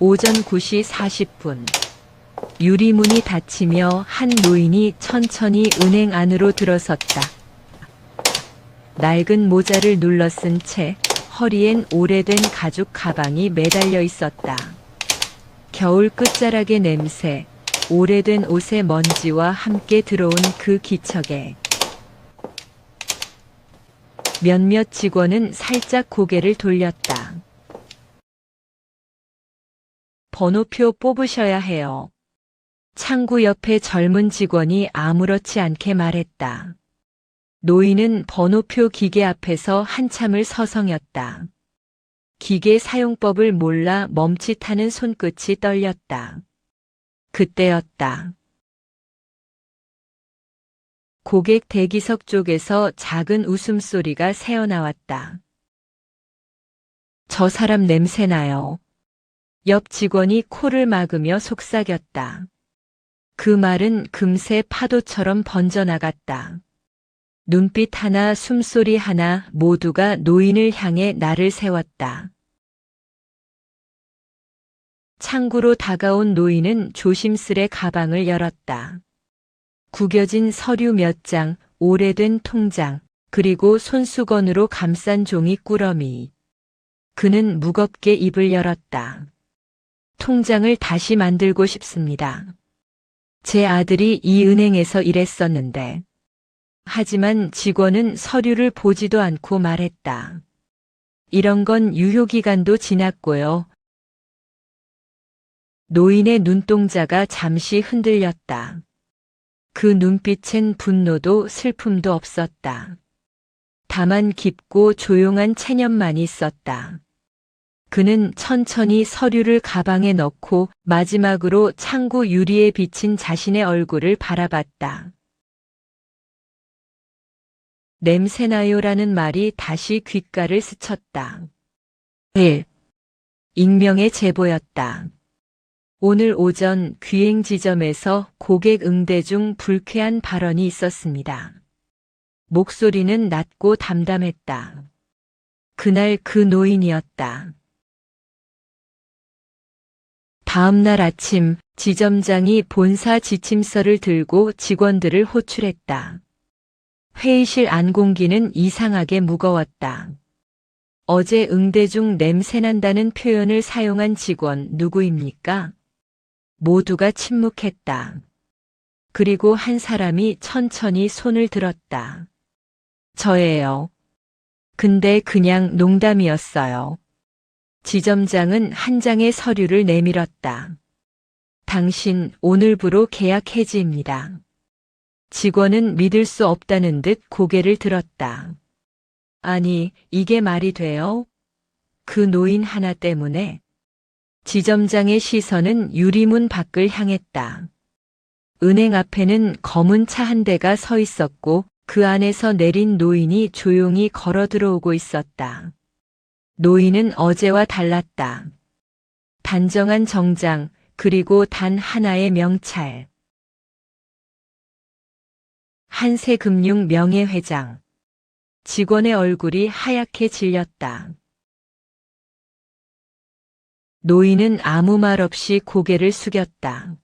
오전 9시 40분. 유리문이 닫히며 한 노인이 천천히 은행 안으로 들어섰다. 낡은 모자를 눌러 쓴 채 허리엔 오래된 가죽 가방이 매달려 있었다. 겨울 끝자락의 냄새, 오래된 옷의 먼지와 함께 들어온 그 기척에 몇몇 직원은 살짝 고개를 돌렸다. 번호표 뽑으셔야 해요. 창구 옆에 젊은 직원이 아무렇지 않게 말했다. 노인은 번호표 기계 앞에서 한참을 서성였다. 기계 사용법을 몰라 멈칫하는 손끝이 떨렸다. 그때였다. 고객 대기석 쪽에서 작은 웃음소리가 새어나왔다. 저 사람 냄새나요. 옆 직원이 코를 막으며 속삭였다. 그 말은 금세 파도처럼 번져나갔다. 눈빛 하나, 숨소리 하나 모두가 노인을 향해 나를 세웠다. 창구로 다가온 노인은 조심스레 가방을 열었다. 구겨진 서류 몇 장, 오래된 통장, 그리고 손수건으로 감싼 종이 꾸러미. 그는 무겁게 입을 열었다. 통장을 다시 만들고 싶습니다. 제 아들이 이 은행에서 일했었는데. 하지만 직원은 서류를 보지도 않고 말했다. 이런 건 유효기간도 지났고요. 노인의 눈동자가 잠시 흔들렸다. 그 눈빛엔 분노도 슬픔도 없었다. 다만 깊고 조용한 체념만 있었다. 그는 천천히 서류를 가방에 넣고 마지막으로 창구 유리에 비친 자신의 얼굴을 바라봤다. 냄새나요라는 말이 다시 귓가를 스쳤다. 1. 익명의 제보였다. 오늘 오전 귀행 지점에서 고객 응대 중 불쾌한 발언이 있었습니다. 목소리는 낮고 담담했다. 그날 그 노인이었다. 다음 날 아침 지점장이 본사 지침서를 들고 직원들을 호출했다. 회의실 안 공기는 이상하게 무거웠다. 어제 응대 중 냄새난다는 표현을 사용한 직원 누구입니까? 모두가 침묵했다. 그리고 한 사람이 천천히 손을 들었다. 저예요. 근데 그냥 농담이었어요. 지점장은 한 장의 서류를 내밀었다. 당신 오늘부로 계약 해지입니다. 직원은 믿을 수 없다는 듯 고개를 들었다. 아니, 이게 말이 돼요? 그 노인 하나 때문에 지점장의 시선은 유리문 밖을 향했다. 은행 앞에는 검은 차 한 대가 서 있었고 그 안에서 내린 노인이 조용히 걸어 들어오고 있었다. 노인은 어제와 달랐다. 단정한 정장, 그리고 단 하나의 명찰. 한세금융 명예회장. 직원의 얼굴이 하얗게 질렸다. 노인은 아무 말 없이 고개를 숙였다.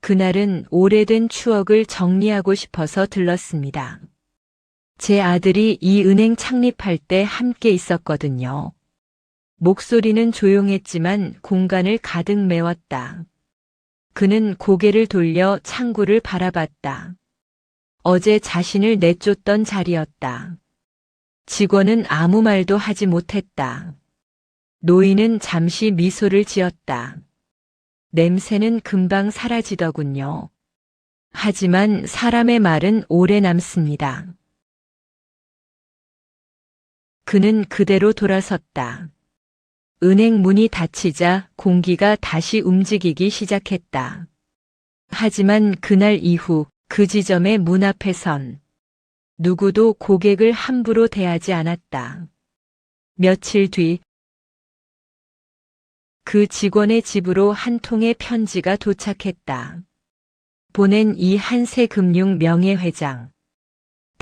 그날은 오래된 추억을 정리하고 싶어서 들렀습니다. 제 아들이 이 은행 창립할 때 함께 있었거든요. 목소리는 조용했지만 공간을 가득 메웠다. 그는 고개를 돌려 창구를 바라봤다. 어제 자신을 내쫓던 자리였다. 직원은 아무 말도 하지 못했다. 노인은 잠시 미소를 지었다. 냄새는 금방 사라지더군요. 하지만 사람의 말은 오래 남습니다. 그는 그대로 돌아섰다. 은행 문이 닫히자 공기가 다시 움직이기 시작했다. 하지만 그날 이후 그 지점의 문 앞에선 누구도 고객을 함부로 대하지 않았다. 며칠 뒤 그 직원의 집으로 한 통의 편지가 도착했다. 보낸 이 한세금융 명예회장.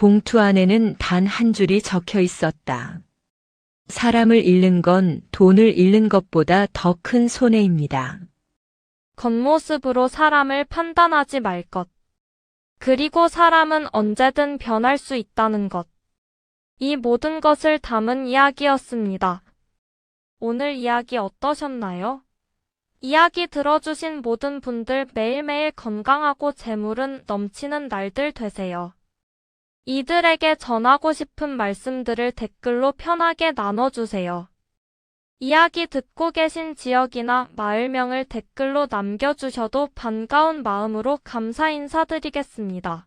봉투 안에는 단 한 줄이 적혀 있었다. 사람을 잃는 건 돈을 잃는 것보다 더 큰 손해입니다. 겉모습으로 사람을 판단하지 말 것. 그리고 사람은 언제든 변할 수 있다는 것. 이 모든 것을 담은 이야기였습니다. 오늘 이야기 어떠셨나요? 이야기 들어주신 모든 분들 매일매일 건강하고 재물은 넘치는 날들 되세요. 이들에게 전하고 싶은 말씀들을 댓글로 편하게 나눠주세요. 이야기 듣고 계신 지역이나 마을명을 댓글로 남겨주셔도 반가운 마음으로 감사 인사드리겠습니다.